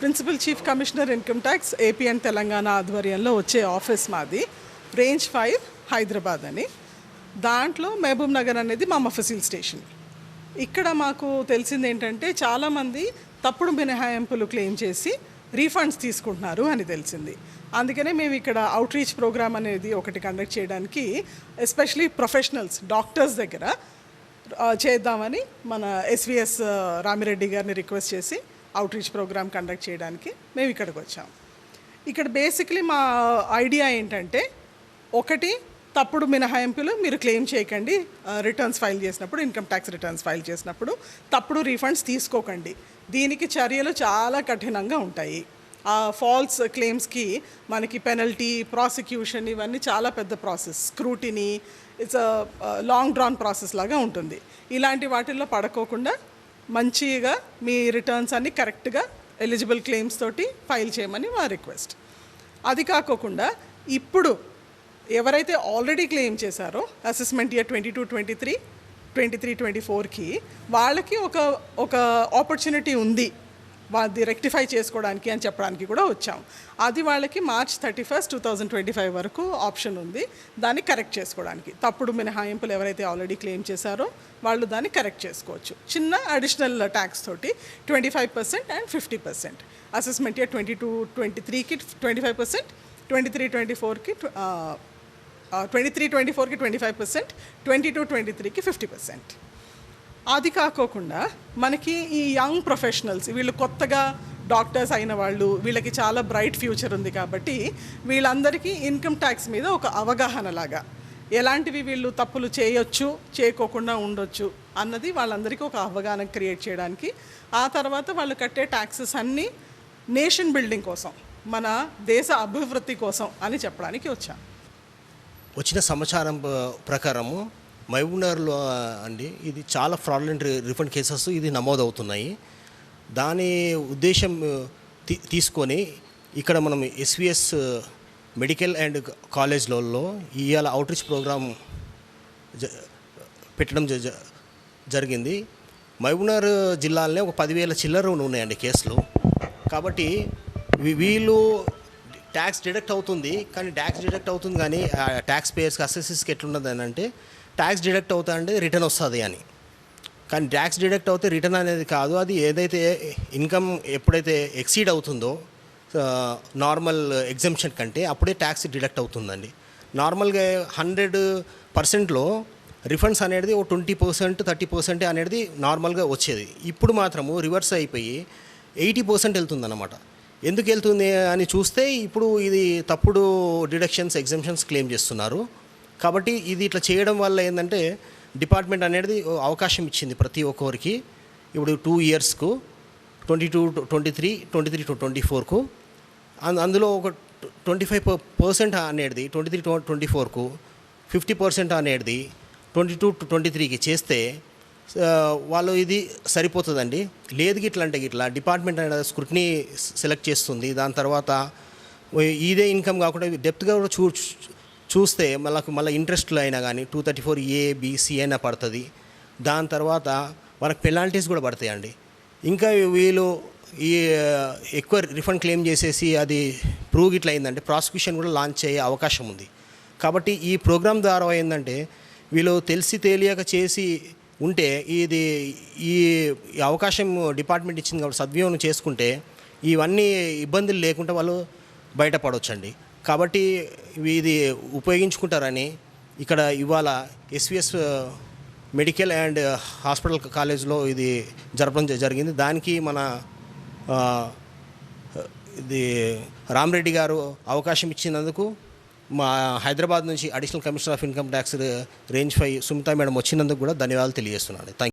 Principal chief commissioner income tax AP and Telangana ఆధ్వర్యంలో వచ్చే office మాది. రేంజ్ ఫైవ్ హైదరాబాద్ అని. దాంట్లో మహబూబ్ నగర్ అనేది మా మఫసిల్ స్టేషన్. ఇక్కడ మాకు తెలిసింది ఏంటంటే చాలామంది తప్పుడు మినహాయింపులు క్లెయిమ్ చేసి రీఫండ్స్ తీసుకుంటున్నారు అని తెలిసింది. అందుకనే మేము ఇక్కడ అవుట్రీచ్ ప్రోగ్రామ్ అనేది ఒకటి కండక్ట్ చేయడానికి ఎస్పెషలీ ప్రొఫెషనల్స్ డాక్టర్స్ దగ్గర చేద్దామని మన ఎస్విఎస్ రామిరెడ్డి గారిని రిక్వెస్ట్ చేసి అవుట్రీచ్ ప్రోగ్రామ్ కండక్ట్ చేయడానికి మేము ఇక్కడికి వచ్చాం. ఇక్కడ బేసిక్లీ మా ఐడియా ఏంటంటే ఒకటి తప్పుడు మినహాయింపులు మీరు క్లెయిమ్ చేయకండి రిటర్న్స్ ఫైల్ చేసినప్పుడు ఇన్కమ్ ట్యాక్స్ రిటర్న్స్ ఫైల్ చేసినప్పుడు తప్పుడు రీఫండ్స్ తీసుకోకండి. దీనికి చర్యలు చాలా కఠినంగా ఉంటాయి. ఆ ఫాల్స్ క్లెయిమ్స్కి మనకి పెనల్టీ ప్రాసిక్యూషన్ ఇవన్నీ చాలా పెద్ద process scrutiny it's long drawn process లాగా ఉంటుంది. ఇలాంటి వాటిల్లో పడుకోకుండా మంచిగా మీ రిటర్న్స్ అన్ని కరెక్ట్గా ఎలిజిబుల్ క్లెయిమ్స్ తోటి ఫైల్ చేయమని మా రిక్వెస్ట్ అది కాకోకుండా ఇప్పుడు ఎవరైతే ఆల్రెడీ క్లెయిమ్ చేశారో assessment year twenty two twenty three twenty three twenty ఫోర్కి వాళ్ళకి ఒక ఒక ఆపర్చునిటీ ఉంది. వాది రెక్టిఫై చేసుకోవడానికి అని చెప్పడానికి కూడా వచ్చాం అది వాళ్ళకి March thirty first two thousand twenty five వరకు ఆప్షన్ ఉంది. దాన్ని కరెక్ట్ చేసుకోవడానికి. తప్పుడు మినహాయింపులు ఎవరైతే ఆల్రెడీ క్లెయిమ్ చేశారో వాళ్ళు దాన్ని కరెక్ట్ చేసుకోవచ్చు. చిన్న అడిషనల్ ట్యాక్స్ తోటి twenty five percent and fifty percent assessment year twenty two twenty త్రీకి twenty five percent twenty three twenty ఫోర్కి ట్వంటీ త్రీ ట్వంటీ ఫోర్కి twenty five percent twenty two twenty త్రీకి ఫిఫ్టీ పర్సెంట్ అది కాకోకుండా మనకి ఈ యంగ్ ప్రొఫెషనల్స్ వీళ్ళు కొత్తగా డాక్టర్స్ అయిన వాళ్ళు వీళ్ళకి చాలా బ్రైట్ ఫ్యూచర్ ఉంది కాబట్టి వీళ్ళందరికీ ఇన్కమ్ ట్యాక్స్ మీద ఒక అవగాహన లాగా. ఎలాంటివి వీళ్ళు తప్పులు చేయొచ్చు చేయకోకుండా ఉండొచ్చు అన్నది వాళ్ళందరికీ ఒక అవగాహన క్రియేట్ చేయడానికి ఆ తర్వాత వాళ్ళు కట్టే ట్యాక్సెస్ అన్నీ నేషన్ బిల్డింగ్ కోసం మన దేశ అభివృద్ధి కోసం అని చెప్పడానికి వచ్చాం. వచ్చిన సమాచారం ప్రకారము మహబూబ్నగర్లో అండి ఇది చాలా ఫ్రాడ్లెంట్ రిఫండ్ కేసెస్ ఇది నమోదవుతున్నాయి. దాని ఉద్దేశం తీసుకొని ఇక్కడ మనం ఎస్విఎస్ మెడికల్ అండ్ కాలేజ్లలో ఇవాళ అవుట్రీచ్ ప్రోగ్రామ్ జ- పెట్టడం జ- జ- జరిగింది. మహబూబ్నగర్ జిల్లాలోనే ఒక పదివేల చిల్లర ఉన్నాయండి కేసులు. కాబట్టి వీళ్ళు ట్యాక్స్ డిడక్ట్ అవుతుంది కానీ ట్యాక్స్ డిడక్ట్ అవుతుంది కానీ ట్యాక్స్ పేయర్స్కి అసెసెస్కి ఎట్లున్నది అని అంటే ట్యాక్స్ డిడక్ట్ అవుతా అంటే రిటర్న్ వస్తుంది అని. కానీ ట్యాక్స్ డిడక్ట్ అవుతే రిటర్న్ అనేది కాదు అది ఏదైతే ఇన్కమ్ ఎప్పుడైతే ఎక్సీడ్ అవుతుందో నార్మల్ ఎగ్జంప్షన్ కంటే అప్పుడే ట్యాక్స్ డిడక్ట్ అవుతుందండి. నార్మల్గా హండ్రెడ్ పర్సెంట్లో రిఫండ్స్ అనేది ఓ ట్వంటీ పర్సెంట్ థర్టీ పర్సెంట్ అనేది నార్మల్గా వచ్చేది. ఇప్పుడు మాత్రము రివర్స్ అయిపోయి ఎయిటీ పర్సెంట్ వెళ్తుందన్నమాట. ఎందుకు వెళ్తుంది అని చూస్తే ఇప్పుడు ఇది తప్పుడు డిడక్షన్స్ ఎగ్జంప్షన్స్ క్లెయిమ్ చేస్తున్నారు. కాబట్టి ఇది ఇట్లా చేయడం వల్ల ఏంటంటే డిపార్ట్మెంట్ అనేది అవకాశం ఇచ్చింది ప్రతి ఒక్కరికి. ఇప్పుడు two ఇయర్స్కు twenty two twenty three twenty three to twenty ఫోర్కు. అందులో ఒక ట్వంటీ ఫైవ్ పర్సెంట్ అనేది ట్వంటీ త్రీ ట్వంటీ ఫోర్కు ఫిఫ్టీ పర్సెంట్ అనేది ట్వంటీ టూ ట్వంటీ త్రీకి చేస్తే వాళ్ళు ఇది సరిపోతుందండి. లేదు గిట్ల అంటే గిట్లా డిపార్ట్మెంట్ అనేది స్క్రూటినీ సెలెక్ట్ చేస్తుంది. దాని తర్వాత ఇదే ఇన్కమ్ కాకుండా డెప్త్గా కూడా చూ చూస్తే మళ్ళీ మళ్ళీ ఇంట్రెస్ట్లో అయినా కానీ two thirty four A BC అయినా పడుతుంది. దాని తర్వాత మనకు పెనాల్టీస్ కూడా పడతాయండి. ఇంకా వీళ్ళు ఈ ఎక్కువ రిఫండ్ క్లెయిమ్ చేసేసి అది ప్రూవ్ ఇట్లా అయిందంటే ప్రాసిక్యూషన్ కూడా లాంచ్ అయ్యే అవకాశం ఉంది. కాబట్టి ఈ ప్రోగ్రామ్ ద్వారా ఏంటంటే వీళ్ళు తెలిసి తెలియక చేసి ఉంటే ఇది ఈ అవకాశం డిపార్ట్మెంట్ ఇచ్చింది కాబట్టి సద్వినియోగం చేసుకుంటే ఇవన్నీ ఇబ్బందులు లేకుండా వాళ్ళు బయటపడవచ్చండి కాబట్టి ఇది ఉపయోగించుకుంటారని ఇక్కడ ఇవాళ ఎస్విఎస్ మెడికల్ అండ్ హాస్పిటల్ కాలేజ్లో ఇది జరపడం జ- జరిగింది. దానికి మన ఇది రామరెడ్డి గారు అవకాశం ఇచ్చినందుకు మా హైదరాబాద్ నుంచి additional commissioner of income tax range five Sumitha madam వచ్చినందుకు కూడా ధన్యవాదాలు తెలియజేస్తున్నాను. థ్యాంక్